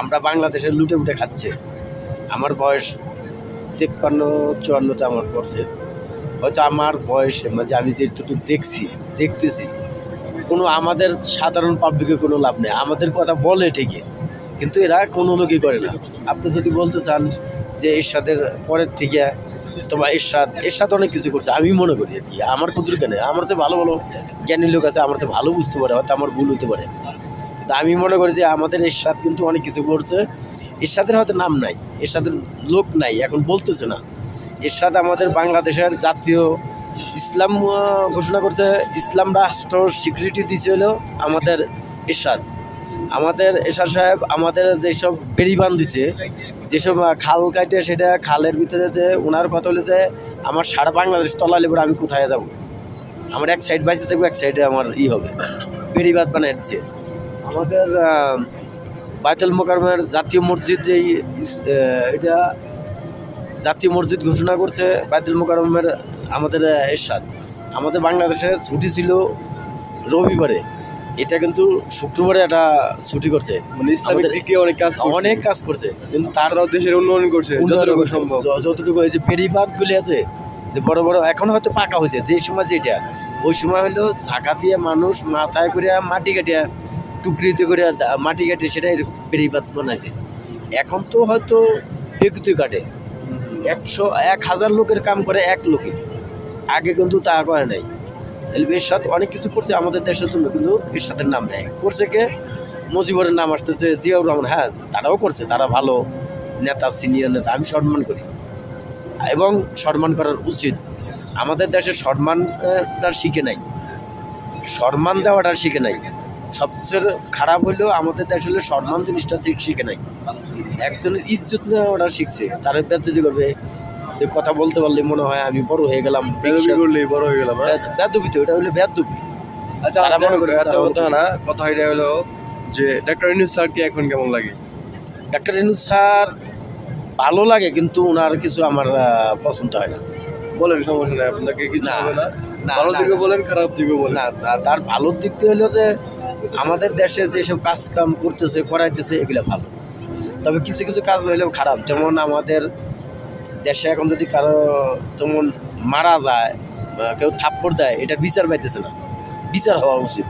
আমরা বাংলাদেশের লুটে উঠে খাচ্ছে। আমার বয়স তেপ্পান্ন চুয়ান্নতে আমার পড়ছে। হয়তো আমার বয়সে মানে আমি যেটুকু দেখছি, দেখতেছি। কোনো আমাদের সাধারণ পাবলিকে কোনো লাভ নেই। আমাদের কথা বলে ঠিকই, কিন্তু এরা কোনো লোকই করে না। আপনি যদি বলতে চান যে এরশাদের পরের থেকে তোমার এরশাদ এরশাদ অনেক কিছু করছে, আমি মনে করি আর কি। আমার কুদুর কেন আমার চেয়ে ভালো ভালো জ্ঞানী লোক আছে, আমার চেয়ে ভালো বুঝতে পারে, হয়তো আমার ভুল হতে পারে। কিন্তু আমি মনে করি যে আমাদের এরশাদ কিন্তু অনেক কিছু করছে। এরশাদের হয়তো নাম নাই, এরশাদের লোক নাই, এখন বলতেছে না। এরশাদ আমাদের বাংলাদেশের জাতীয় ইসলাম ঘোষণা করছে, ইসলাম রাষ্ট্র স্বীকৃতি দিচ্ছে হলো আমাদের এরশাদ। আমাদের এরশাদ সাহেব আমাদের যেসব বেড়িবান দিছে, যেসব খাল কাটে সেটা খালের ভিতরে যে ওনার কথা হলে যে আমার সারা বাংলাদেশ তলালে পরে আমি কোথায় যাব? আমার এক সাইড বাইসে থাকব, এক সাইডে আমার ই হবে। বেড়িবাদ বানিয়ে দিচ্ছে আমাদের বাইতুল মোকারমের জাতীয় মসজিদ যেই এটা জাতীয় মসজিদ ঘোষণা করছে বাইতুল মোকারমের আমাদের এরশাদ। আমাদের বাংলাদেশে ছুটি ছিল রবিবারে। এটা কিন্তু শুক্রবারে একটা ছুটি করছে। মানে দিকে অনেক কাজ করছে। অনেক কাজ করছে। কিন্তু তার তারাও দেশের উন্নয়ন করছে যতটুকু সম্ভব। য- যতটুকু হয়েছে পেরিবাদগুলি আছে যে বড় বড় এখন হয়তো পাকা হয়েছে। যে সময় যেটা ওই সময় হলো ঝাঁকা দিয়ে মানুষ মাথায় করে মাটি কাটিয়া টুকরিতে করে মাটি কাটে, সেটাই পেরিবাদ বানাইছে এখন তো হয়তো বেকুতি কাটে। একশো, এক হাজার লোকের কাম করে এক লোকে। আগে কিন্তু তা করে নাই। তাহলে এরশাদ অনেক কিছু করছে আমাদের দেশের জন্য, কিন্তু এরশাদের নাম নেয় করছে কে? মজিবরের নাম আসতেছে, জিয়াউর রহমান। হ্যাঁ তারাও করছে, তারা ভালো নেতা সিনিয়র নেতা, আমি সম্মান করি। এবং সম্মান করার উচিত। আমাদের দেশের সম্মানটা শিখে নাই। সম্মান দেওয়াটা শিখে নাই। সবচেয়ে খারাপ হলেও আমাদের হলে সম্মান জিনিসটা শিখে নাই। একজনের ইজ্জত নেওয়াটা শিখছে তার বেজ্জতি করবে। যে কথা বলতে পারলে মনে হয় আমি বড় হয়ে গেলাম বড় হয়ে গেলাম হ্যাঁ? বেদবি তো এটা হলে আচ্ছা মনে করে- কথা না কথা এটা হলো যে ডাক্তার ইউনুস স্যারকে এখন কেমন লাগে? ডাক্তার ইনুস স্যার ভালো লাগে কিন্তু ওনার কিছু আমার পছন্দ হয় না। বলেন সমস্যা নেই আপনাকে কিছু না, হবে না। না, ভালো দিকে বলেন খারাপ দিকে বলেন। না না, তার ভালোর দিক হলো যে আমাদের দেশে যেসব কাজ কাম করতেছে করাইতেছে এগুলো ভালো। তবে কিছু কিছু কাজ হইলেও খারাপ। যেমন আমাদের দেশে এখন যদি কারও তেমন মারা যায় কেউ থাপ্পড় দেয় এটার বিচার পাইতেছে না। বিচার হওয়া উচিত।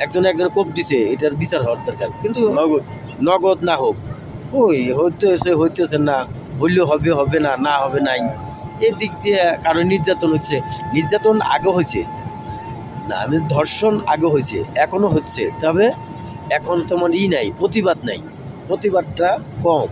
একজন একজন কোপ দিছে এটার বিচার হওয়ার দরকার। কিন্তু নগদ। নগদ না হোক কই? হইতেছে হইতেছে না। হইলেও হবে হবে না না হবে নাই। এই দিক দিয়ে কারও নির্যাতন হচ্ছে। নির্যাতন আগে হয়েছে। না, আমি ধর্ষণ আগে হয়েছে এখনও হচ্ছে। তবে এখন তেমন ই নাই, প্রতিবাদ নাই। প্রতিবাদটা কম।